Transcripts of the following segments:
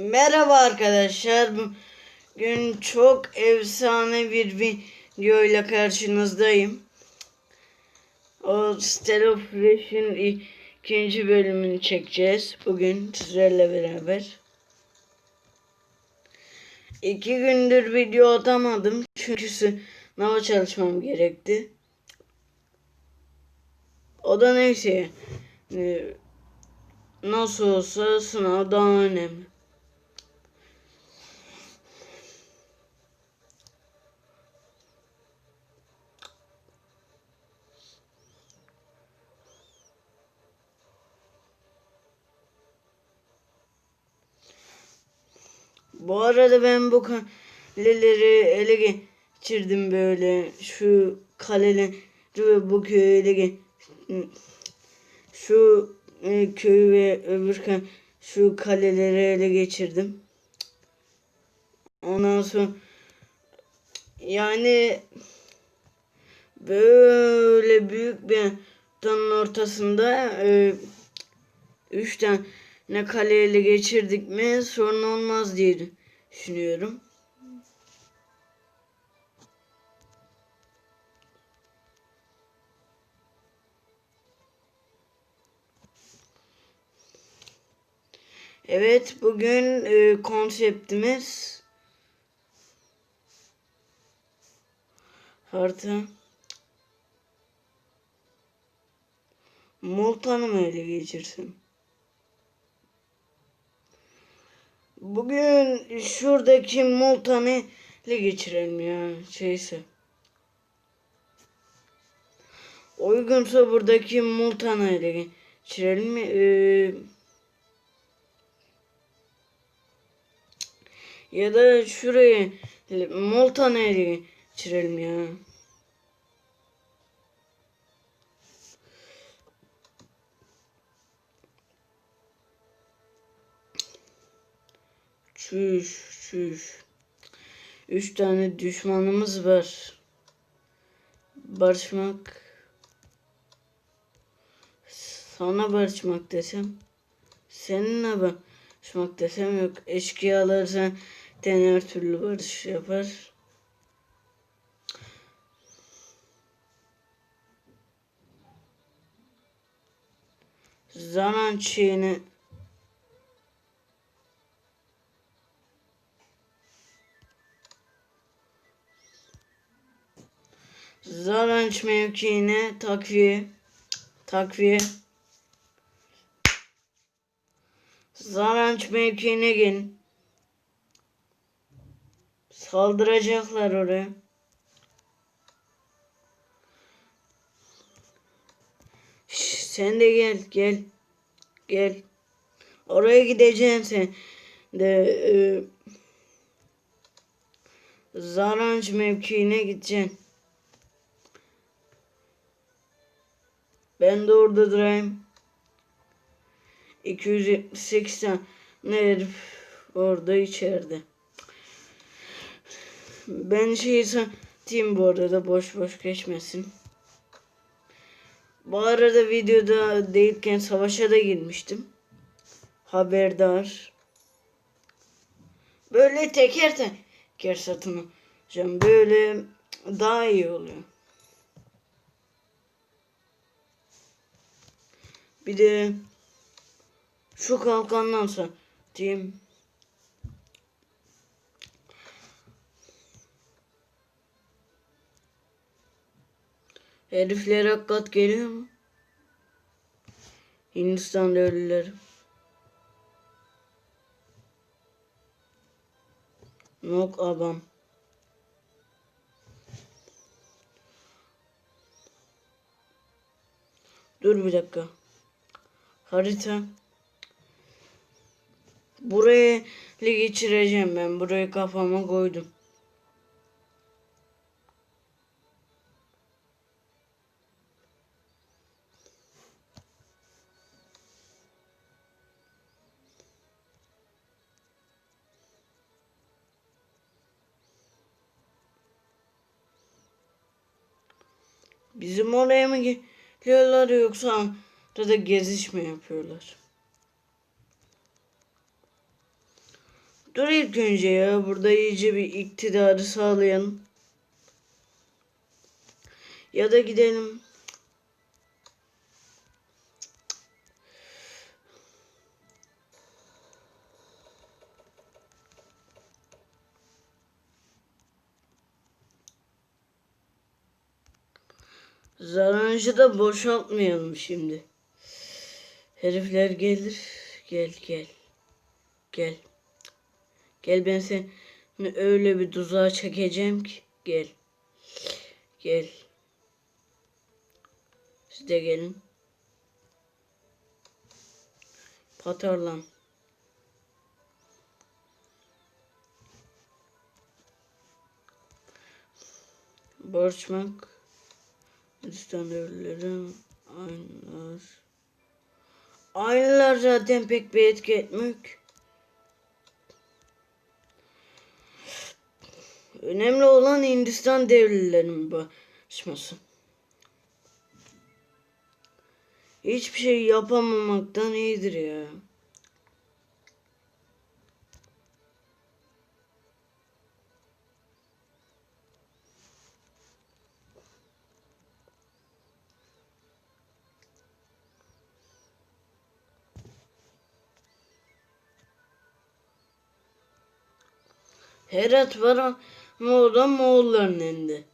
Merhaba arkadaşlar. Bugün çok efsane bir video ile karşınızdayım. O Stellar Fresh'in ikinci bölümünü çekeceğiz. Bugün sizlerle beraber. İki gündür video atamadım. Çünkü sınava çalışmam gerekti. O da neyse. Ee, Nasıl olsa sınav daha önemli. Bu arada ben bu kaleleri ele geçirdim böyle. Şu kaleleri ve bu köyü ele geçirdim. Şu e, köyü ve öbür şu kaleleri ele geçirdim. Ondan sonra yani böyle büyük bir ortasında e, üç tane kale ele geçirdik mi sorun olmaz diye düşünüyorum. Evet, bugün e, konseptimiz harita Multan'ı mı ele geçirsin? Bugün şuradaki Multan'ı ele geçirelim ya şeyse. Uygunsa buradaki Multan'ı ele geçirelim? Ee, Ya da şuraya Molta nereye geçirelim ya. Çüş çüş. Üç tane düşmanımız var. Barışmak. Sana barışmak desem. Seninle barışmak desem yok. Eşkıyalar sen her türlü barış yapar. Zaman şeyini Zaranç mevkiine takviye takviye Zaranç mevkiine gelin. Saldıracaklar oraya. Şş, sen de gel gel. Gel. Oraya gideceksin sen. De e, Zaranç mevkiine gideceksin. Ben de orada durayım. 278 tane herif orada içeride. Ben şeyi satayım bu arada boş boş geçmesin. Bu arada videoda değilken savaşa da girmiştim. Haberdar. Böyle teker teker satın alacağım. Böyle daha iyi oluyor. Bir de şu kalkandan satayım. Herifler hakikat geliyor mu? Hindistan'da ölüler. Nok abam. Dur bir dakika. Harita. Buraya geçireceğim ben. Buraya kafama koydum. Bizim oraya mı geliyorlar yoksa da geziş mi yapıyorlar? Dur ilk önce ya. Burada iyice bir iktidarı sağlayalım. Ya da gidelim. Zarancı da boşaltmayalım şimdi. Herifler gelir. Gel gel. Gel. Gel ben seni öyle bir tuzağa çekeceğim ki. Gel. Gel. Siz de gelin. Patarlan. Borçmak. Hindistan devletleri aynılar. Aynılar zaten pek bir etki ki. Önemli olan Hindistan devletlerinin başması. Hiçbir şey yapamamaktan iyidir ya. Herat var ama o da Moğolların elinde.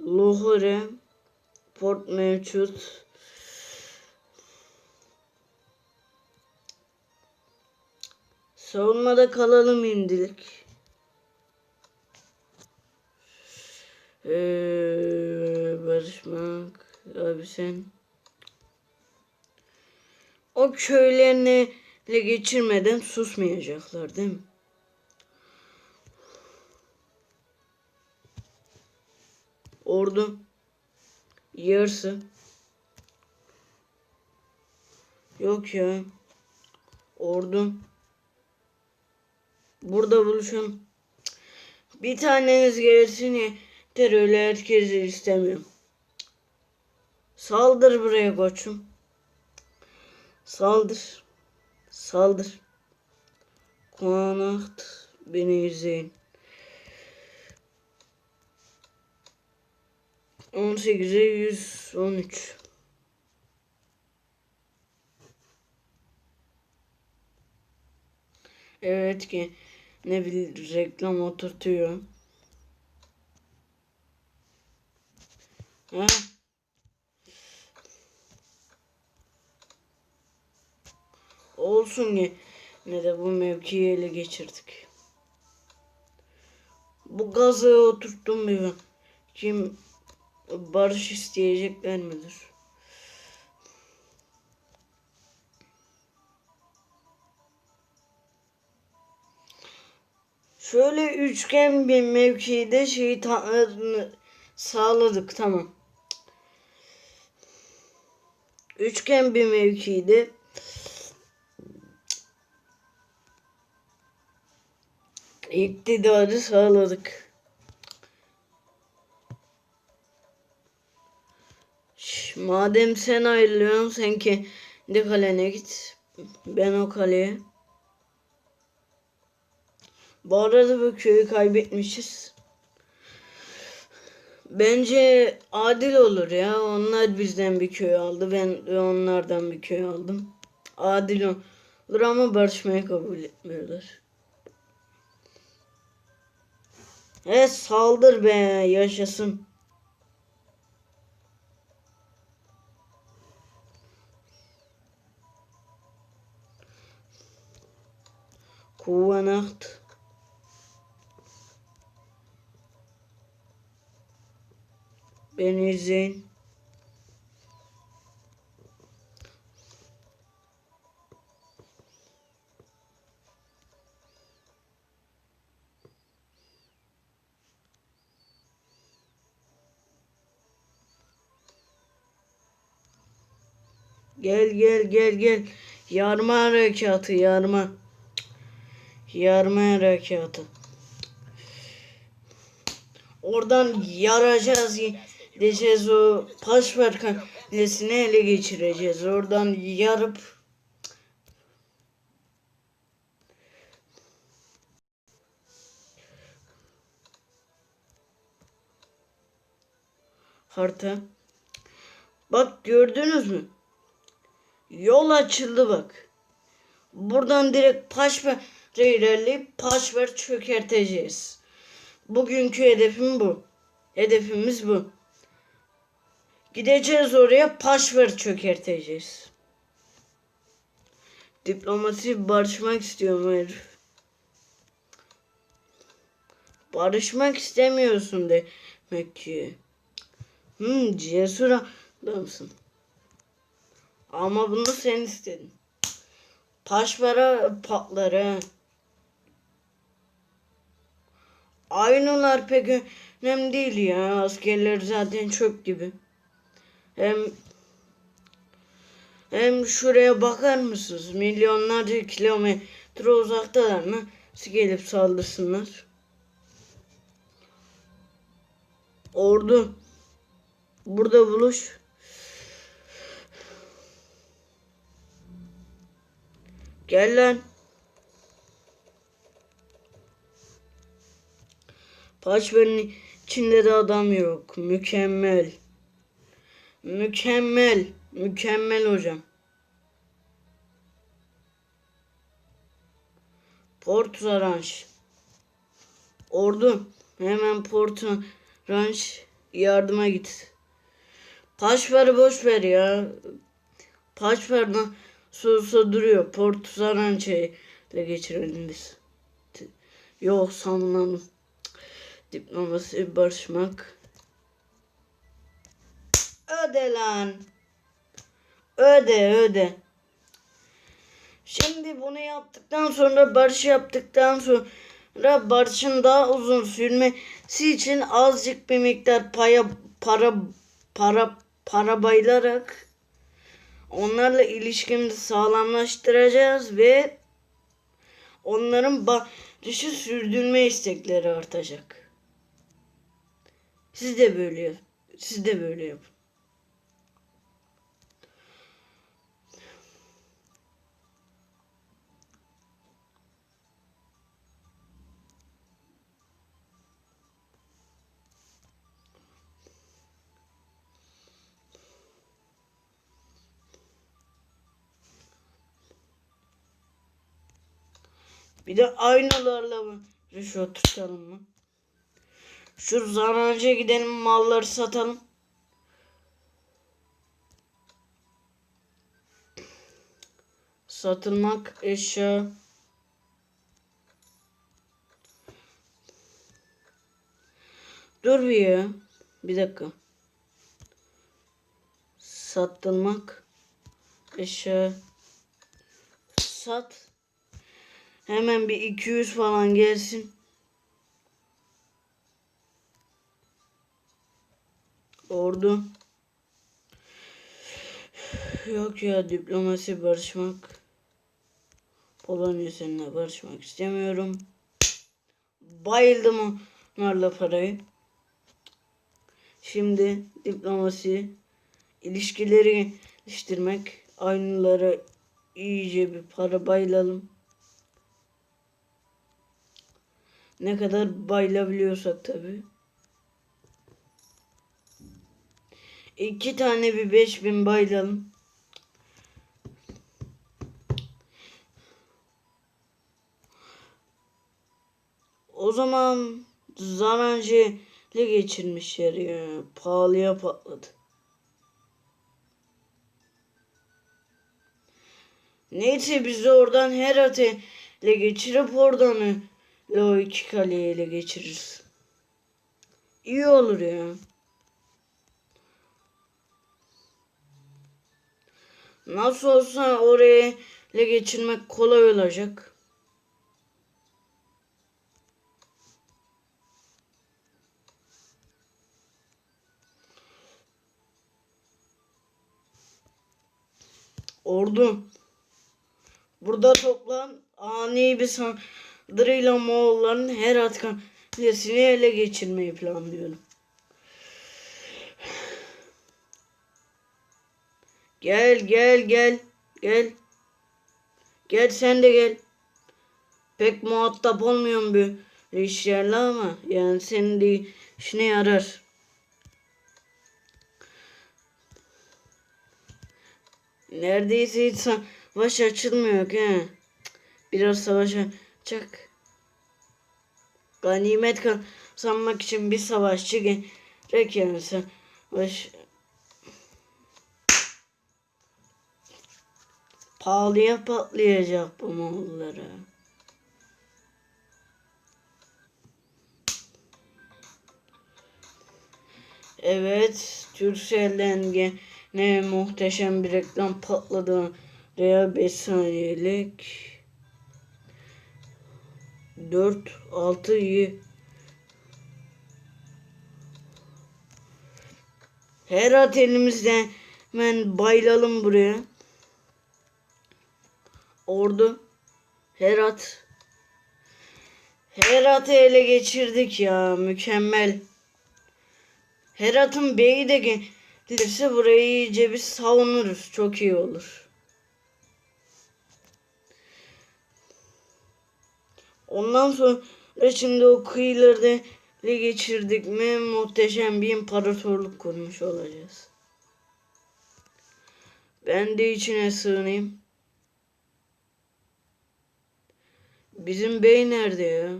Lahore, Port mevcut. Savunmada kalalım indilik. Ee, barışmak. Abi sen. O köylerini ele geçirmeden susmayacaklar değil mi? Ordu. Yarısı. Yok ya. Ordu. Burada buluşun. Bir taneniz gelsin yeter öyle herkesi istemiyorum. Saldır buraya koçum. Saldır. Saldır. Konacht beni izleyin. 18'e 113. Evet ki ne bir reklam oturtuyor. Ha? Olsun ki ne de bu mevkiyi ele geçirdik. Bu gazı oturttum bir ben. Kim barış isteyecekler midir? Şöyle üçgen bir mevkide şeyi sağladık tamam. Üçgen bir mevkide iktidarı sağladık. Madem sen ayrılıyorsun sen kendi kalene git. Ben o kaleye. Bu arada bu köyü kaybetmişiz. Bence adil olur ya. Onlar bizden bir köy aldı. Ben de onlardan bir köy aldım. Adil olur ama barışmayı kabul etmiyorlar. Evet saldır be yaşasın. Kuvanacht. Beni izleyin. Gel gel gel gel. Yarma harekatı yarma. Yarma harekatı. Oradan yaracağız. Gideceğiz o Paşverkan Kalesi'ni ele geçireceğiz. Oradan yarıp harita. Bak gördünüz mü? Yol açıldı bak. Buradan direkt Paşver ilerleyip Paşver çökerteceğiz. Bugünkü hedefim bu. Hedefimiz bu. Gideceğiz oraya Paşver çökerteceğiz. Diplomasi barışmak istiyorum herif. Barışmak istemiyorsun demek ki. Hmm, cesur adamsın. Ama bunu sen istedin. Paşvara patlar ha. Aynolar pek önemli değil ya. Askerler zaten çöp gibi. Hem hem şuraya bakar mısınız? Milyonlarca kilometre uzaktalar mı? Nasıl gelip saldırsınlar? Ordu. Burada buluş. Gel lan. Paçverin içinde de adam yok. Mükemmel. Mükemmel. Mükemmel hocam. Port Ranch. Ordu. Hemen Port Ranch yardıma git. Paşver'i boş ver ya. Paşver'den soğusa duruyor. Port Ranch'e ile geçirelim biz. Yok sanmam. Diplomasi barışmak. Öde lan. Öde öde. Şimdi bunu yaptıktan sonra barış yaptıktan sonra barışın daha uzun sürmesi için azıcık bir miktar paya para para para bayılarak onlarla ilişkimizi sağlamlaştıracağız ve onların barışı sürdürme istekleri artacak. Siz de böyle. Siz de böyle yapın. Bir de aynalarla mı rüşvet tutalım mı? Şu zanancıya gidelim malları satalım. Satılmak eşya. Dur bir ya. Bir dakika. Satılmak eşya. Sat. Hemen bir 200 falan gelsin. Ordu. Yok ya diplomasi barışmak. Polonya seninle barışmak istemiyorum. Bayıldım onlarla parayı. Şimdi diplomasi ilişkileri geliştirmek. Aynılara iyice bir para bayılalım. Ne kadar bayılabiliyorsak tabi. İki tane bir beş bin bayılalım. O zaman Zarancı ile geçirmişler ya. Pahalıya patladı. Neyse biz de oradan Herat'e ile geçirip oradan o iki kaleyi ele geçiririz. İyi olur ya. Nasıl olsa oraya ele geçirmek kolay olacak. Ordu. Burada toplan ani bir saldırıyla Moğolların Herat kalesini ele geçirmeyi planlıyorum. Gel gel gel. Gel. Gel sen de gel. Pek muhatap olmuyorum bir işlerle ama yani senin de işine yarar. Neredeyse hiç savaş açılmıyor ki. Biraz savaş açacak. Ganimet kazanmak için bir savaşçı gerek yani savaş pahalıya patlayacak bu Moğollara. Evet, Türkcell'den gene muhteşem bir reklam patladı. Veya 5 saniyelik 4 6 7 Herat elimizde hemen bayılalım buraya. Ordu Herat Herat'ı ele geçirdik ya mükemmel. Herat'ın beyi de gelirse burayı iyice bir savunuruz. Çok iyi olur. Ondan sonra şimdi o kıyıları ele geçirdik mi muhteşem bir imparatorluk kurmuş olacağız. Ben de içine sığınayım. Bizim bey nerede ya?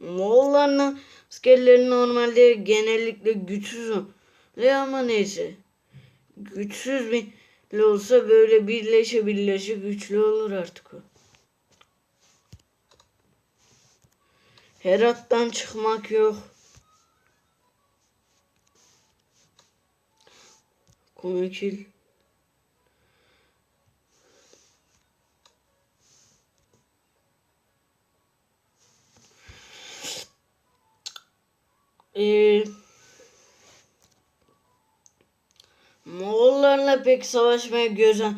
Moğolların askerleri normalde genellikle güçsüz oluyor ama neyse. Güçsüz bile olsa böyle birleşe birleşe güçlü olur artık o. Herat'tan çıkmak yok. Komikil. Ee, Moğollarla pek savaşmaya göze,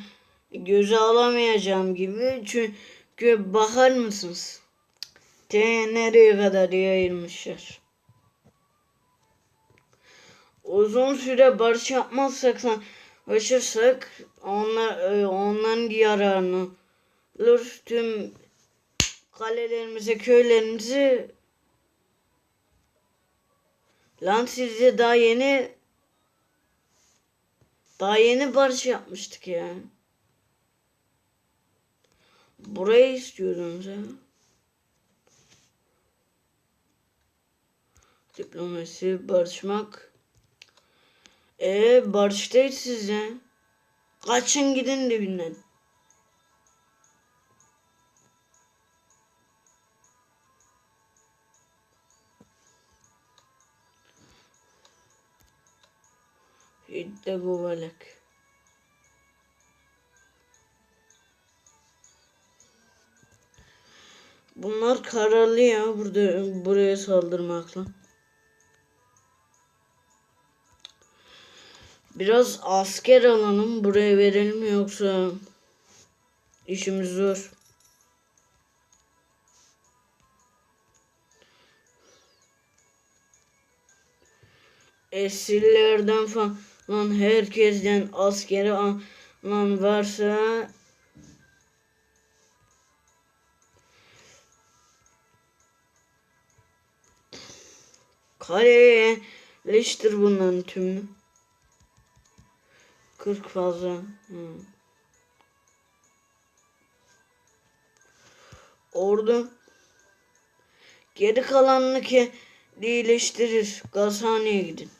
göze alamayacağım gibi. Çünkü bakar mısınız? Te nereye kadar yayılmışlar. Uzun süre barış yapmazsak savaşırsak onlar, e, onların yararını olur. Tüm kalelerimize, köylerimizi Lan sizce daha yeni daha yeni barış yapmıştık ya. Burayı istiyordunuz ya. Diplomasi, barışmak. E barıştayız siz. Kaçın gidin dibinden. Hidde guvalek. Bunlar kararlı ya burada buraya saldırmakla. Biraz asker alalım buraya verelim yoksa işimiz zor. Esirlerden falan herkesten askeri alan varsa Kaleye leştir bunların tümünü. 40 fazla. Hı. Ordu geri kalanını ki iyileştirir. Gazhane'ye gidin.